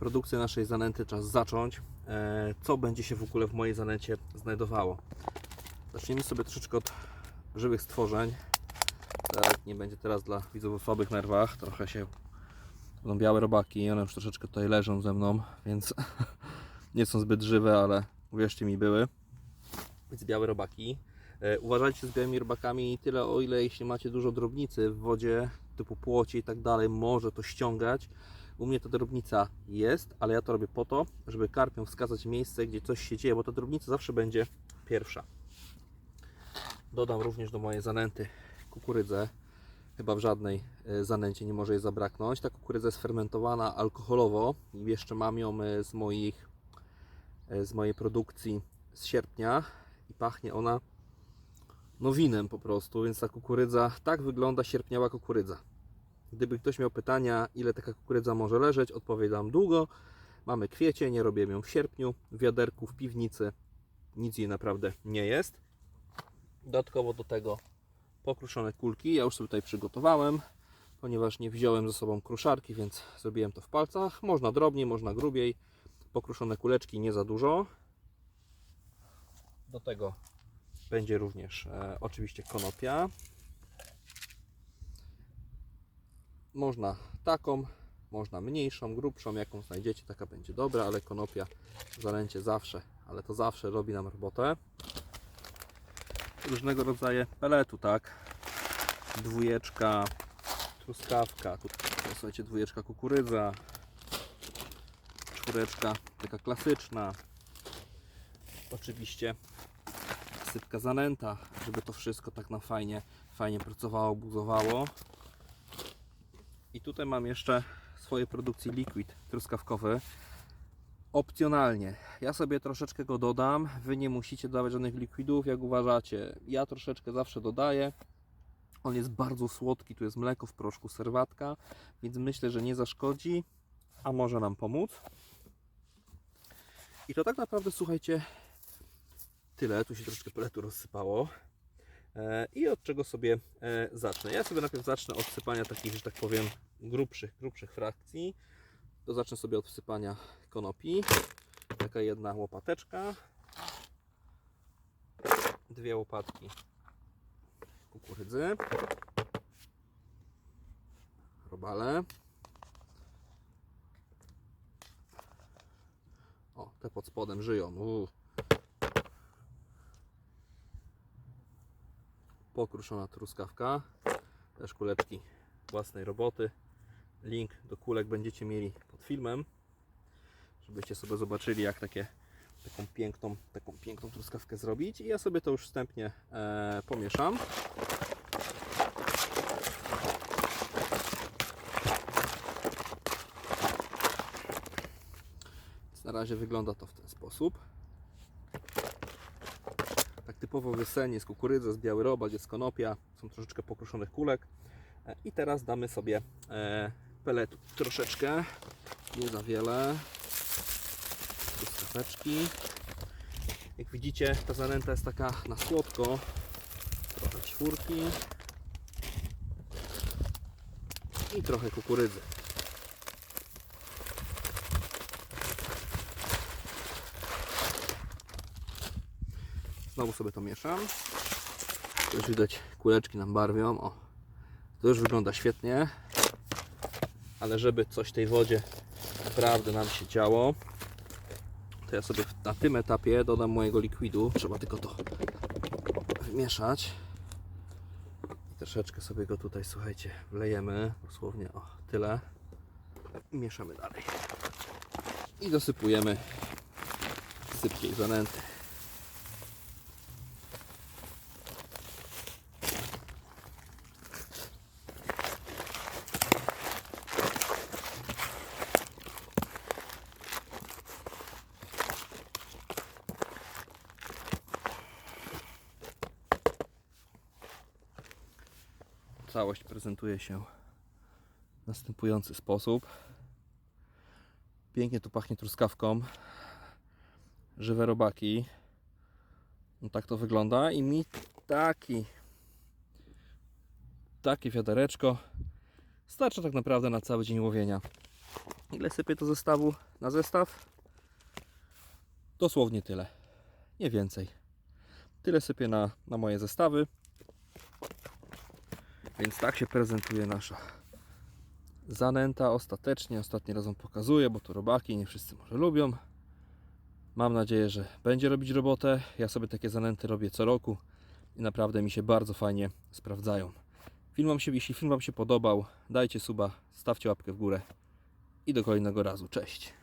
produkcję naszej zanęty czas zacząć. E, co będzie się w ogóle w mojej zanęcie znajdowało? Zacznijmy sobie troszeczkę od żywych stworzeń. Tak, nie będzie teraz dla widzów o słabych nerwach. Trochę się będą białe robaki, one już troszeczkę tutaj leżą ze mną, więc nie są zbyt żywe, ale uwierzcie mi, były. Więc białe robaki. E, Uważajcie z białymi robakami tyle, o ile jeśli macie dużo drobnicy w wodzie, typu płocie i tak dalej, może to ściągać. U mnie ta drobnica jest, ale ja to robię po to, żeby karpią wskazać miejsce, gdzie coś się dzieje, bo ta drobnica zawsze będzie pierwsza. Dodam również do mojej zanęty kukurydzę. Chyba w żadnej e, zanęcie nie może jej zabraknąć. Ta kukurydza jest fermentowana alkoholowo i jeszcze mam ją e, z moich e, z mojej produkcji z sierpnia i pachnie ona no winem po prostu, więc ta kukurydza tak wygląda sierpniała kukurydza. Gdyby ktoś miał pytania, ile taka kukurydza może leżeć, odpowiadam długo. Mamy kwiecień, nie robię ją w sierpniu, w wiaderku, w piwnicy. Nic jej naprawdę nie jest. Dodatkowo do tego pokruszone kulki. Ja już sobie tutaj przygotowałem, ponieważ nie wziąłem ze sobą kruszarki, więc zrobiłem to w palcach. Można drobniej, można grubiej. Pokruszone kuleczki nie za dużo. Do tego będzie również e, oczywiście konopia. Można taką, można mniejszą, grubszą, jaką znajdziecie, taka będzie dobra, ale konopia w zalęcie zawsze, ale to zawsze robi nam robotę. Różnego rodzaju peletu, tak? Dwójeczka, truskawka, tu słuchajcie, dwójeczka kukurydza, czwóreczka taka klasyczna, oczywiście sypka zanęta, żeby to wszystko tak na fajnie, fajnie pracowało, buzowało. I tutaj mam jeszcze swojej produkcji liquid truskawkowy. Opcjonalnie. Ja sobie troszeczkę go dodam. Wy nie musicie dawać żadnych likwidów, jak uważacie. Ja troszeczkę zawsze dodaję. On jest bardzo słodki, tu jest mleko w proszku, serwatka, więc myślę, że nie zaszkodzi, a może nam pomóc. I to tak naprawdę, słuchajcie, tyle. Tu się troszeczkę peletu rozsypało. E, I od czego sobie e, zacznę? Ja sobie najpierw zacznę od sypania takich, że tak powiem, grubszych, grubszych frakcji. To zacznę sobie od wsypania konopi. Taka jedna łopateczka. Dwie łopatki kukurydzy. Robale. O, te pod spodem żyją. Uuu. Pokruszona truskawka, też kuleczki własnej roboty. Link do kulek będziecie mieli pod filmem, żebyście sobie zobaczyli jak takie, taką, piękną, taką piękną truskawkę zrobić. I ja sobie to już wstępnie e, pomieszam. Na razie wygląda to w ten sposób typowo wiosennie jest kukurydza, jest biały robak, jest konopia, są troszeczkę pokruszonych kulek. E, I teraz damy sobie e, peletu troszeczkę, nie za wiele. Truskaweczki. Jak widzicie, ta zanęta jest taka na słodko. Trochę czwórki. I trochę kukurydzy. Znowu sobie to mieszam. Tu Już widać kuleczki nam barwią. O, to już wygląda świetnie. Ale żeby coś w tej wodzie naprawdę nam się działo, to ja sobie na tym etapie dodam mojego likwidu. Trzeba tylko to wymieszać. I troszeczkę sobie go tutaj, słuchajcie, wlejemy. Dosłownie o tyle. I mieszamy dalej. I dosypujemy sypkiej zanęty. Całość prezentuje się w następujący sposób. Pięknie tu pachnie truskawką. Żywe robaki. No tak to wygląda i mi taki takie wiadereczko starczy tak naprawdę na cały dzień łowienia. Ile sypię to zestawu na zestaw? Dosłownie tyle. Nie więcej. Tyle sypię na, na moje zestawy. Więc tak się prezentuje nasza zanęta ostatecznie. Ostatni raz Wam pokazuję, bo to robaki, nie wszyscy może lubią. Mam nadzieję, że będzie robić robotę. Ja sobie takie zanęty robię co roku i naprawdę mi się bardzo fajnie sprawdzają. Film wam się, jeśli film Wam się podobał, dajcie suba, stawcie łapkę w górę i do kolejnego razu. Cześć!